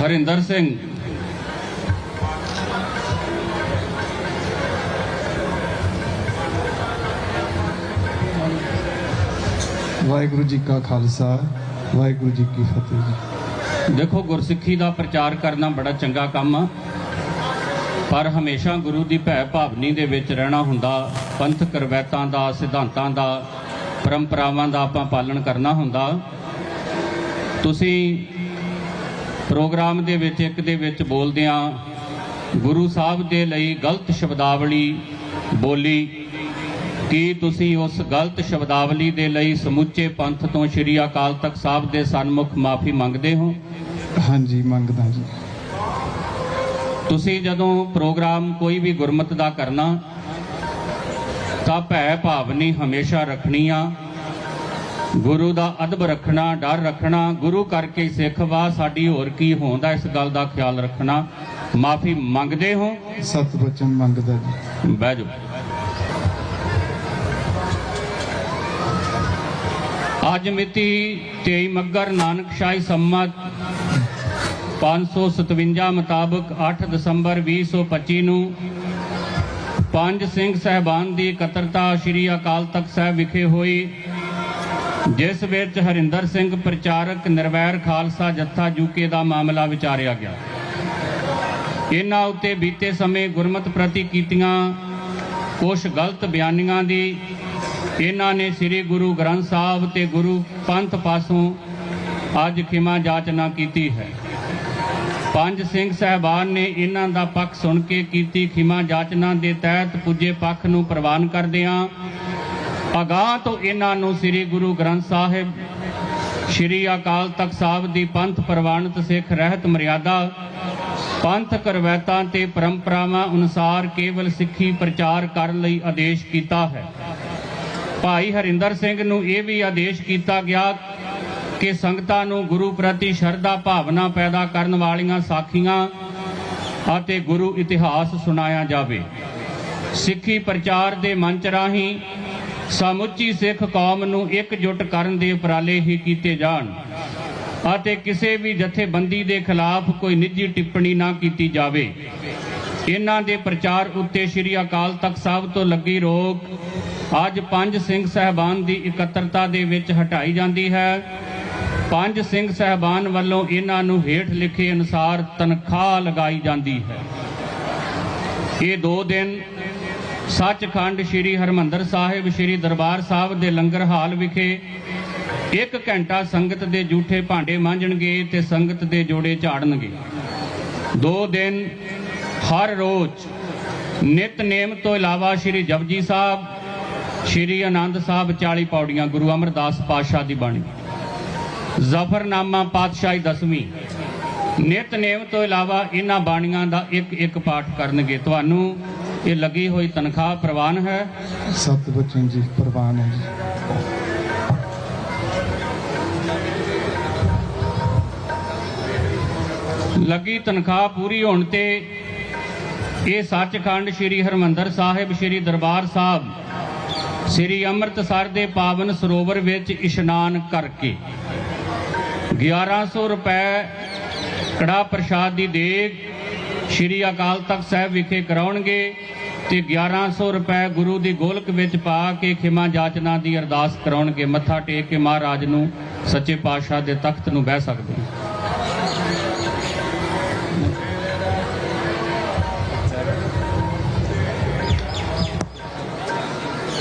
ਹਰਿੰਦਰ ਸਿੰਘ। ਵਾਹਿਗੁਰੂ ਜੀ ਕਾ ਖਾਲਸਾ ਵਾਹਿਗੁਰੂ ਜੀ ਕੀ ਫਤਿਹ ਜੀ। ਦੇਖੋ ਗੁਰਸਿੱਖੀ ਦਾ ਪ੍ਰਚਾਰ ਕਰਨਾ ਬੜਾ ਚੰਗਾ ਕੰਮ ਆ ਪਰ ਹਮੇਸ਼ਾ ਗੁਰੂ ਦੀ ਭੈ ਭਾਵਨੀ ਦੇ ਵਿੱਚ ਰਹਿਣਾ ਹੁੰਦਾ ਪੰਥਕ ਰਵਾਇਤਾਂ ਦਾ ਸਿਧਾਂਤਾਂ ਦਾ ਪਰੰਪਰਾਵਾਂ ਦਾ ਆਪਾਂ ਪਾਲਣ ਕਰਨਾ ਹੁੰਦਾ। ਤੁਸੀਂ ਪ੍ਰੋਗਰਾਮ ਦੇ ਵਿੱਚ ਇੱਕ ਦੇ ਵਿੱਚ ਬੋਲਦਿਆਂ ਗੁਰੂ ਸਾਹਿਬ ਦੇ ਲਈ ਗਲਤ ਸ਼ਬਦਾਵਲੀ ਬੋਲੀ ਕੀ ਤੁਸੀਂ ਉਸ ਗਲਤ ਸ਼ਬਦਾਵਲੀ ਦੇ ਲਈ ਸਮੁੱਚੇ ਪੰਥ ਤੋਂ ਸ੍ਰੀ ਅਕਾਲ ਤਖਤ ਸਾਹਿਬ ਦੇ ਸਨਮੁਖ ਮਾਫੀ ਮੰਗਦੇ ਹੋ? ਹਾਂਜੀ ਮੰਗਦਾ ਜੀ। ਤੁਸੀਂ ਜਦੋਂ ਪ੍ਰੋਗਰਾਮ ਕੋਈ ਵੀ ਗੁਰਮਤ ਦਾ ਕਰਨਾ ਤਾਂ ਭੈ ਭਾਵਨੀ ਹਮੇਸ਼ਾ ਰੱਖਣੀ ਆ। ਗੁਰੂ ਦਾ ਅਦਬ ਰੱਖਣਾ ਡਰ ਰੱਖਣਾ ਗੁਰੂ ਕਰਕੇ ਸਿੱਖ ਵਾ ਸਾਡੀ ਹੋਰ ਕੀ ਹੋਂਦਾ ਇਸ ਗੱਲ ਦਾ ਖਿਆਲ ਰੱਖਣਾ। ਮਾਫੀ ਮੰਗਦੇ ਹੋ? ਸਤ ਬਚਨ ਮੰਗਦਾ ਜੀ। ਬਹਿ ਜਾਓ। ਅੱਜ ਮਿਤੀ 23 ਮੱਗਰ ਨਾਨਕ ਸ਼ਾਹੀ ਸੰਮਤ 557 ਮੁਤਾਬਕ 8 ਦਸੰਬਰ 2025 ਨੂੰ ਪੰਜ ਸਿੰਘ ਸਹਿਬਾਨ ਦੀ ਇਕੱਤਰਤਾ ਸ੍ਰੀ ਅਕਾਲ ਤਖਤ ਸਾਹਿਬ ਵਿਖੇ ਹੋਈ। ਜਿਸ ਵਿੱਚ ਹਰਿੰਦਰ ਸਿੰਘ ਪ੍ਰਚਾਰਕ ਨਿਰਵੈਰ ਖਾਲਸਾ ਜੱਥਾ ਜੂਕੇ ਦਾ ਮਾਮਲਾ ਵਿਚਾਰਿਆ ਗਿਆ। ਇਹਨਾਂ ਉੱਤੇ ਬੀਤੇ ਸਮੇਂ ਗੁਰਮਤ ਪ੍ਰਤੀ ਕੀਤੀਆਂ ਕੁਝ ਗਲਤ ਬਿਆਨੀਆਂ ਦੀ ਇਹਨਾਂ ਨੇ ਸ੍ਰੀ ਗੁਰੂ ਗ੍ਰੰਥ ਸਾਹਿਬ ਤੇ ਗੁਰੂ ਪੰਥ ਪਾਸੋਂ ਅੱਜ ਖਿਮਾ ਜਾਚਨਾ ਕੀਤੀ ਹੈ। ਪੰਜ ਸਿੰਘ ਸਹਿਬਾਨ ਨੇ ਇਹਨਾਂ ਦਾ ਪੱਖ ਸੁਣ ਕੇ ਕੀਤੀ ਖਿਮਾ ਜਾਚਨਾ ਦੇ ਤਹਿਤ ਪੁੱਜੇ ਪੱਖ ਨੂੰ ਪ੍ਰਵਾਨ ਕਰਦਿਆਂ ਅਗਾਹ ਤੋਂ ਇਹਨਾਂ ਨੂੰ ਸ੍ਰੀ ਗੁਰੂ ਗ੍ਰੰਥ ਸਾਹਿਬ, ਸ੍ਰੀ ਅਕਾਲ ਤਖਤ ਸਾਹਿਬ ਦੀ ਪੰਥ ਪ੍ਰਵਾਨਿਤ ਸਿੱਖ ਰਹਿਤ ਮਰਿਆਦਾ, ਪੰਥ ਰਵਾਇਤਾਂ ਤੇ ਪਰੰਪਰਾਵਾਂ ਅਨੁਸਾਰ ਕੇਵਲ ਸਿੱਖੀ ਪ੍ਰਚਾਰ ਕਰਨ ਲਈ ਆਦੇਸ਼ ਕੀਤਾ ਹੈ। ਭਾਈ ਹਰਿੰਦਰ ਸਿੰਘ ਨੂੰ ਇਹ ਵੀ ਆਦੇਸ਼ ਕੀਤਾ ਗਿਆ ਕਿ ਸੰਗਤਾਂ ਨੂੰ ਗੁਰੂ ਪ੍ਰਤੀ ਸ਼ਰਧਾ ਭਾਵਨਾ ਪੈਦਾ ਕਰਨ ਵਾਲੀਆਂ ਸਾਖੀਆਂ ਅਤੇ ਗੁਰੂ ਇਤਿਹਾਸ ਸੁਣਾਇਆ ਜਾਵੇ। ਸਿੱਖੀ ਪ੍ਰਚਾਰ ਦੇ ਮੰਚ ਰਾਹੀਂ ਸਮੁੱਚੀ ਸਿੱਖ ਕੌਮ ਨੂੰ ਇਕਜੁੱਟ ਕਰਨ ਦੇ ਉਪਰਾਲੇ ਹੀ ਕੀਤੇ ਜਾਣ ਅਤੇ ਕਿਸੇ ਵੀ ਜਥੇਬੰਦੀ ਦੇ ਖਿਲਾਫ ਕੋਈ ਨਿੱਜੀ ਟਿੱਪਣੀ ਨਾ ਕੀਤੀ ਜਾਵੇ। ਇਹਨਾਂ ਦੇ ਪ੍ਰਚਾਰ ਉੱਤੇ ਸ੍ਰੀ ਅਕਾਲ ਤਖਤ ਸਾਹਿਬ ਤੋਂ ਲੱਗੀ ਰੋਕ ਅੱਜ ਪੰਜ ਸਿੰਘ ਸਹਿਬਾਨ ਦੀ ਇਕੱਤਰਤਾ ਦੇ ਵਿੱਚ ਹਟਾਈ ਜਾਂਦੀ ਹੈ। ਪੰਜ ਸਿੰਘ ਸਹਿਬਾਨ ਵੱਲੋਂ ਇਹਨਾਂ ਨੂੰ ਹੇਠ ਲਿਖੇ ਅਨੁਸਾਰ ਤਨਖਾਹ ਲਗਾਈ ਜਾਂਦੀ ਹੈ। ਇਹ ਦੋ ਦਿਨ ਸੱਚਖੰਡ ਸ੍ਰੀ ਹਰਮੰਦਰ ਸਾਹਿਬ, ਸ੍ਰੀ ਦਰਬਾਰ ਸਾਹਿਬ ਦੇ ਲੰਗਰ ਹਾਲ ਵਿਖੇ ਇੱਕ ਘੰਟਾ ਸੰਗਤ ਦੇ ਝੂਠੇ ਭਾਂਡੇ ਮਾਂਜਣਗੇ ਤੇ ਸੰਗਤ ਦੇ ਜੋੜੇ ਝਾੜਨਗੇ। ਦੋ ਦਿਨ ਹਰ ਰੋਜ਼ ਨਿਤਨੇਮ ਤੋਂ ਇਲਾਵਾ ਸ੍ਰੀ ਜਪਜੀ ਸਾਹਿਬ, ਸ੍ਰੀ ਆਨੰਦ ਸਾਹਿਬ 40 ਪੌੜੀਆਂ ਗੁਰੂ ਅਮਰਦਾਸ ਪਾਤਸ਼ਾਹ ਦੀ ਬਾਣੀ। ਜ਼ਫਰਨਾਮਾ ਪਾਤਸ਼ਾਹੀ ਦਸਵੀਂ। ਨਿਤਨੇਮ ਤੋਂ ਇਲਾਵਾ ਇਹਨਾਂ ਬਾਣੀਆਂ ਦਾ ਇੱਕ ਇੱਕ ਪਾਠ ਕਰਨਗੇ। ਤੁਹਾਨੂੰ ਇਹ ਲੱਗੀ ਹੋਈ ਤਨਖਾਹ ਪ੍ਰਵਾਨ ਹੈ? ਸਤ ਬਚਨ ਜੀ ਪ੍ਰਵਾਨ ਹੈ ਜੀ। ਲੱਗੀ ਤਨਖਾਹ ਪੂਰੀ ਹੋਣ ਤੇ ਇਹ ਸੱਚਖੰਡ ਸ੍ਰੀ ਹਰਮੰਦਰ ਸਾਹਿਬ ਸ੍ਰੀ ਦਰਬਾਰ ਸਾਹਿਬ ਸ੍ਰੀ ਅੰਮ੍ਰਿਤਸਰ ਦੇ ਪਾਵਨ ਸਰੋਵਰ ਵਿੱਚ ਇਸ਼ਨਾਨ ਕਰਕੇ 1100 ਰੁਪਏ ਕੜਾ ਪ੍ਰਸ਼ਾਦ ਦੀ ਦੇਗ ਸ੍ਰੀ ਅਕਾਲ ਤਖਤ ਸਾਹਿਬ ਵਿਖੇ ਕਰਾਉਣਗੇ ਤੇ 1100 ਰੁਪਏ ਗੁਰੂ ਦੀ ਗੋਲਕ ਵਿੱਚ ਪਾ ਕੇ ਖਿਮਾ ਜਾਚਨਾ ਦੀ ਅਰਦਾਸ ਕਰਾਉਣਗੇ। ਮੱਥਾ ਟੇਕ ਕੇ ਮਹਾਰਾਜ ਨੂੰ ਸੱਚੇ ਪਾਤਸ਼ਾਹ ਦੇ ਤਖਤ ਨੂੰ ਬਹਿ ਸਕਦੇ